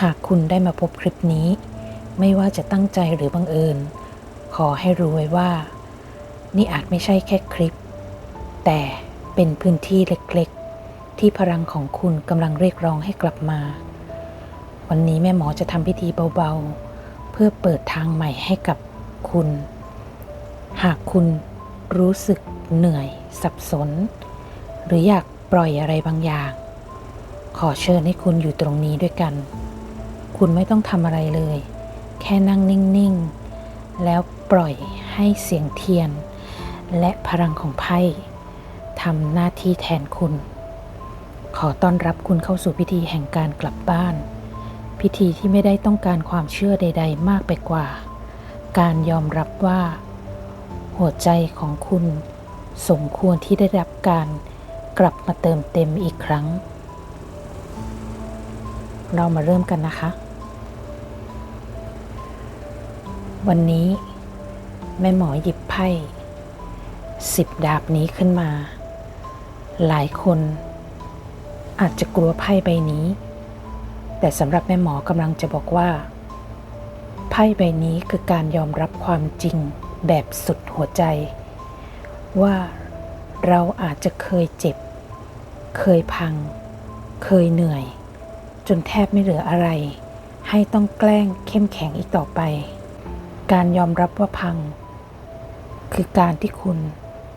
หากคุณได้มาพบคลิปนี้ ไม่ว่าจะตั้งใจหรือบังเอิญ ขอให้รู้ไว้ว่า นี่อาจไม่ใช่แค่คลิป แต่เป็นพื้นที่เล็กๆ ที่พลังของคุณกำลังเรียกร้องให้กลับมา วันนี้แม่หมอจะทำพิธีเบาๆ เพื่อเปิดทางใหม่ให้กับคุณ หากคุณรู้สึกเหนื่อย สับสน หรืออยากปล่อยอะไรบางอย่าง ขอเชิญให้คุณอยู่ตรงนี้ด้วยกัน คุณไม่ต้องทำอะไรเลย แค่นั่งนิ่งๆ แล้วปล่อยให้เสียงเทียน และพลังของไพ่ทำหน้าที่แทนคุณ ขอต้อนรับคุณเข้าสู่พิธีแห่งการกลับบ้าน พิธีที่ไม่ได้ต้องการความเชื่อใด ๆ มากไปกว่า การยอมรับว่า หัวใจของคุณสมควรที่ได้รับการกลับมาเติมเต็มอีกครั้ง เรามาเริ่มกันนะคะ วันนี้ แม่หมอหยิบไพ่สิบดาบนี้ขึ้นมา หลายคน อาจจะกลัวไพ่ใบนี้ แต่สำหรับแม่หมอกำลังจะบอกว่า ไพ่ใบนี้คือการยอมรับความจริงแบบสุดหัวใจ ว่าเราอาจจะเคยเจ็บ เคยพัง เคยเหนื่อย จนแทบไม่เหลืออะไร ให้ต้องแกล้งเข้มแข็งอีกต่อไป การยอมรับว่าพัง คือการที่คุณ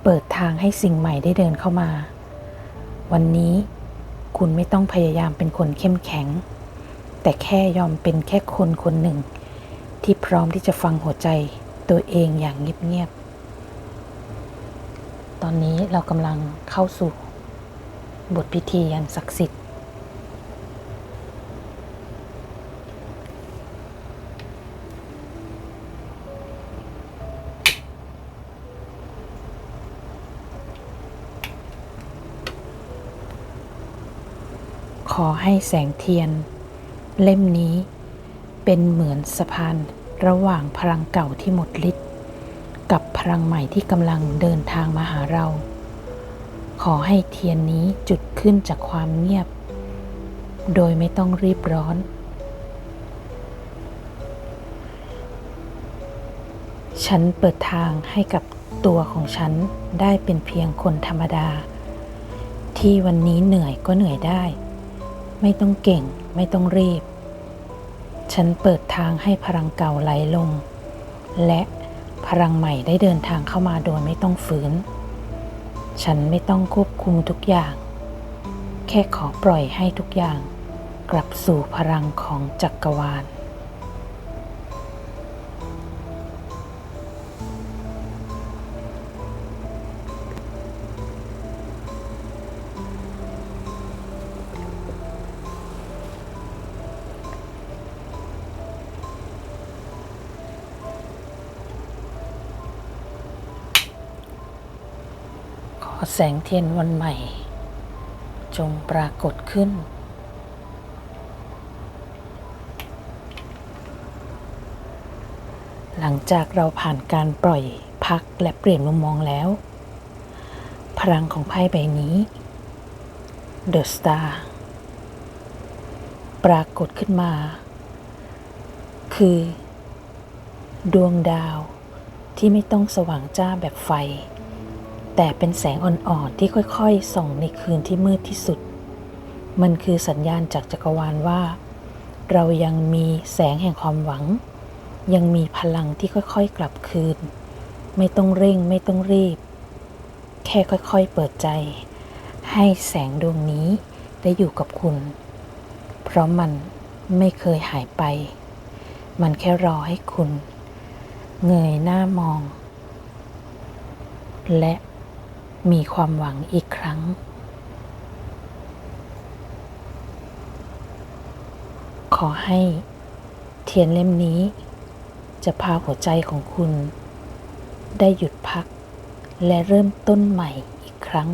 เปิดทางให้สิ่งใหม่ได้เดินเข้ามา วันนี้คุณไม่ต้องพยายามเป็นคนเข้มแข็ง แต่แค่ยอมเป็นแค่คนคนหนึ่ง ที่พร้อมที่จะฟังหัวใจตัวเองอย่างเงียบๆ ตอนนี้เรากำลังเข้าสู่บทพิธียันศักดิ์สิทธิ์ ขอให้แสงเทียน เล่มนี้เป็นเหมือนสะพานระหว่างพลังเก่าที่หมดฤทธิ์กับพลังใหม่ที่กำลังเดินทางมาหาเรา ขอให้เทียนนี้จุดขึ้นจากความเงียบ โดยไม่ต้องรีบร้อน ฉันเปิดทางให้กับตัวของฉันได้เป็นเพียงคนธรรมดา ที่วันนี้เหนื่อยก็เหนื่อยได้ ไม่ต้องเก่ง ไม่ต้องรีบ ฉันเปิดทางให้พลังเก่าไหลลง และพลังใหม่ได้เดินทางเข้ามาโดยไม่ต้องฝืน ฉันไม่ต้องควบคุมทุกอย่าง แค่ขอปล่อยให้ทุกอย่าง กลับสู่พลังของจักรวาล แสงเทียนวันใหม่ จงปรากฏขึ้น หลังจากเราผ่านการปล่อยพักและเปลี่ยนมุมมองแล้ว พลังของไพ่ใบนี้ The Star ปรากฏขึ้นมา คือ ดวงดาวที่ไม่ต้องสว่างจ้าแบบไฟ แต่เป็นแสงอ่อนๆที่ค่อยๆ ส่องในคืนที่มืดที่สุด มันคือสัญญาณจากจักรวาลว่า เรายังมีแสงแห่งความหวัง ยังมีพลังที่ค่อยๆ กลับคืน ไม่ต้องเร่งไม่ต้องรีบ แค่ค่อยๆ เปิดใจ ให้แสงดวงนี้ได้อยู่กับคุณ เพราะมันไม่เคยหายไป มันแค่รอให้คุณ เงยหน้ามอง และ มีความหวังอีกครั้ง ขอให้เทียนเล่มนี้ จะพาหัวใจของคุณ ได้หยุดพัก และเริ่มต้นใหม่อีกครั้ง